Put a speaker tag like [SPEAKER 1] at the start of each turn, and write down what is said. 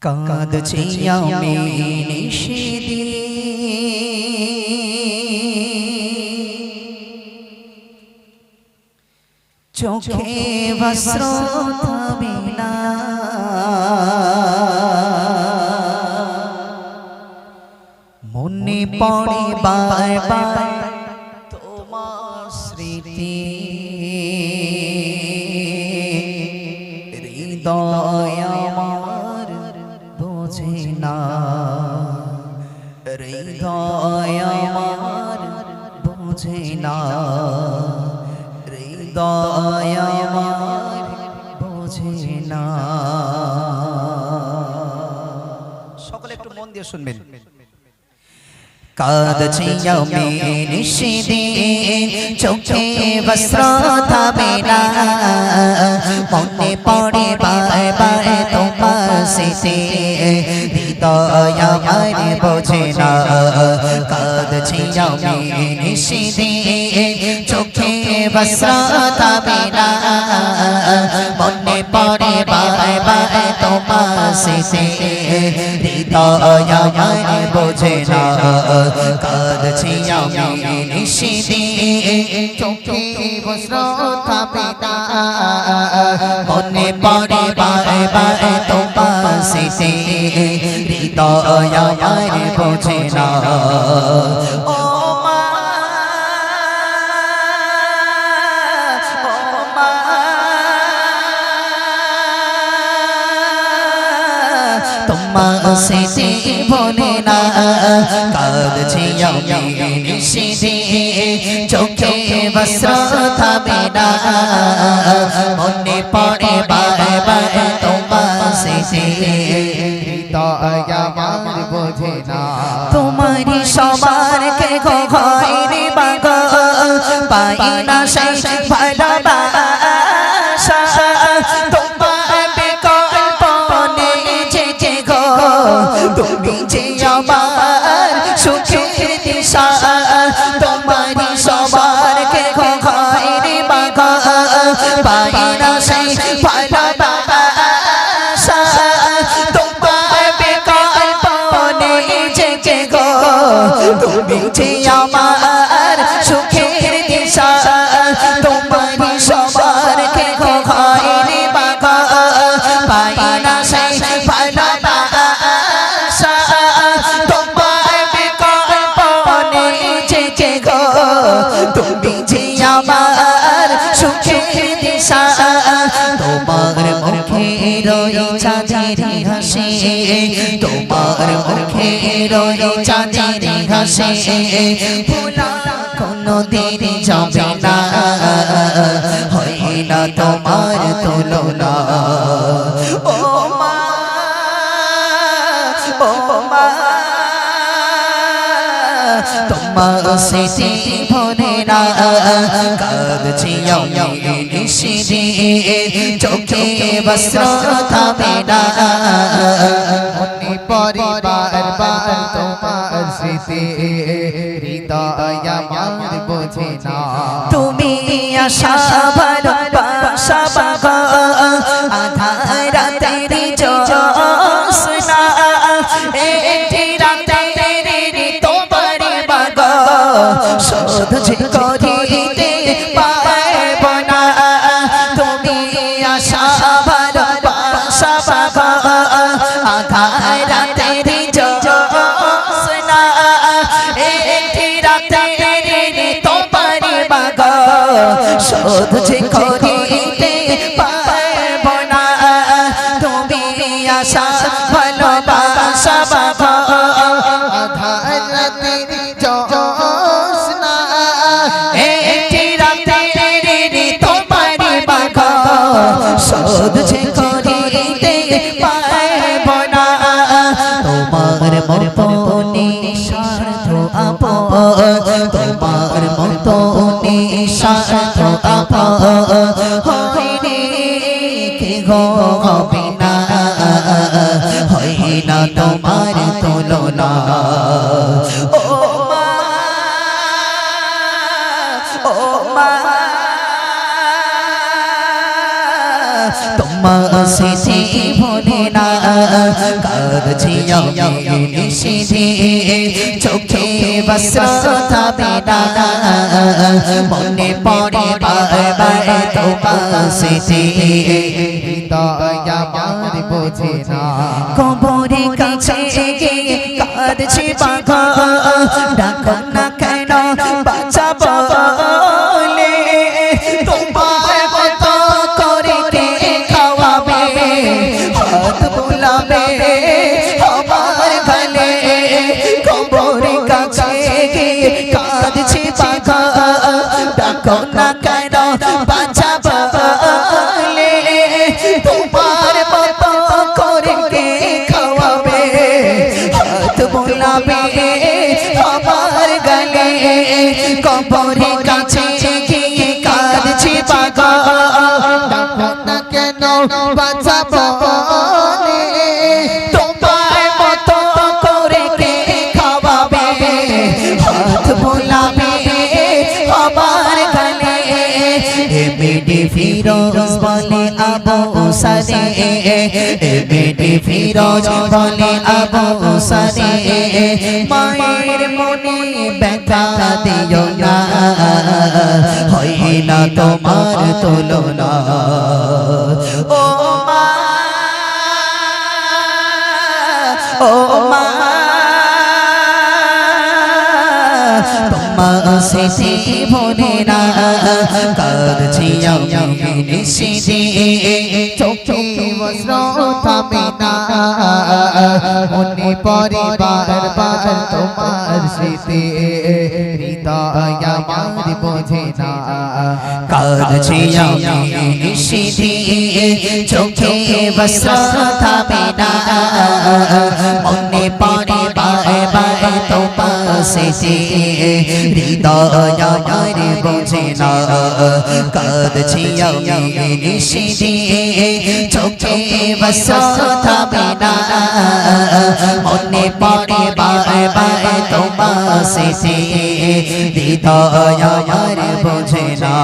[SPEAKER 1] কাঁদছি আমি নিষেধে। চোখে বস্ত্র থামে না। মনে পড়ে বারবার। হৃদয় আমার বোঝে না। হৃদয় আমার বোঝে না। সকলে একটু মন দিয়ে শুনবেন। কাঁদছি আমি নিষেধে চোখে বস্ত্র থামে না। মনে পড়ে বায় বায় তোমার সেতে হৃদয় আমার বোঝে না কাঁদছি আমি নিষেধে চোখে বস্ত্র থামে না মনে পড়ে বায় বায় তোমার সেতে হৃদয় আমার বোঝে না কাঁদছি আমি নিশিদি চোখে বস্ত্র থামে না মনে পড়ে বারে বারে তোমার সিসে হৃদয় আমার বোঝে না। ও মা ও মা, তোমার সেতে বলে না। কাঁদছি আমি নিশিদে চোখে বস্ত্র থামে না। মনে পড়ে ভালোবাসা তোমার বিকল্প নেই যে যে গো তুমি যে আমার সুখের দিশা তোমারি সবার কে গো ঘরে বাগ পাই না সেই ভালোবাসা তোমার বিকল্প নেই যে যে গো। তুমি যে আমার মুখে চাঁদের ঘাসে তোমার মুখে রই চাঁদের ঘাসে ভোলা কোনো দিন যাবে না। হয় না তোমার তুলনা। তোমার ভরে না কাঁদছি আমি নিশিদি চোখে বস্ত্র থামে না
[SPEAKER 2] মনে পড়ে বারবার তোমার স্মৃতি। হৃদয় আমার বোঝে না।
[SPEAKER 1] তুমি আশা শোধ করিতে পারব না। তুমি আশা ভালোবাসা বাবা আধার একটি তোমার শোধ করিতে পারব না। তোমার আপন তোমার মতো নিঃস্বার্থ আপন হইনি কে গো হবে না? হয় না তোমার তুলনা। ও ও মা। স্মৃতি ভোলে না। কাঁদছি আমি নিশিধে। চোখে বস্ত্র থামে না মনে পড়ে বারবার তোমার স্মৃতি
[SPEAKER 2] হৃদয় আমার বোঝে না।
[SPEAKER 1] কবরে কাছে কাঁদছি বাঘা ডাকো না কেন বাচ্চা বলে? তোমার মতো করে কে খাওয়াবে। হাত বোলাবে আমার গালে। কবরে কাছে গিয়ে কাঁদছি ডাকো না কেন
[SPEAKER 2] বাঁচাবো
[SPEAKER 1] তোমার ফিরোজ, বলে আবু সারে এ বেটি ফিরোজ, বলে আবু সাদে। মায়ের মনে ব্যথা দিও না। হয় তোমার তুলনা। স্মৃতি ভরে না। কাঁদছি আমি নিশিদে
[SPEAKER 2] চোখে বস্ত্র থামে না। মনে পরে বারবার তোমার স্মৃতি। হৃদয় আমার বোঝে না।
[SPEAKER 1] কাঁদছি আমি নিশিদে চোখে বস্ত্র থামে না। মনে পড়ে বারবার তোমার স্মৃতি। হৃদয় বোঝে না, কাঁদছি আমি নিশিদে চোখে বস্ত্র থামে না পড়ে বারবার তোমার স্মৃতি, হৃদয় আমার বোঝে না।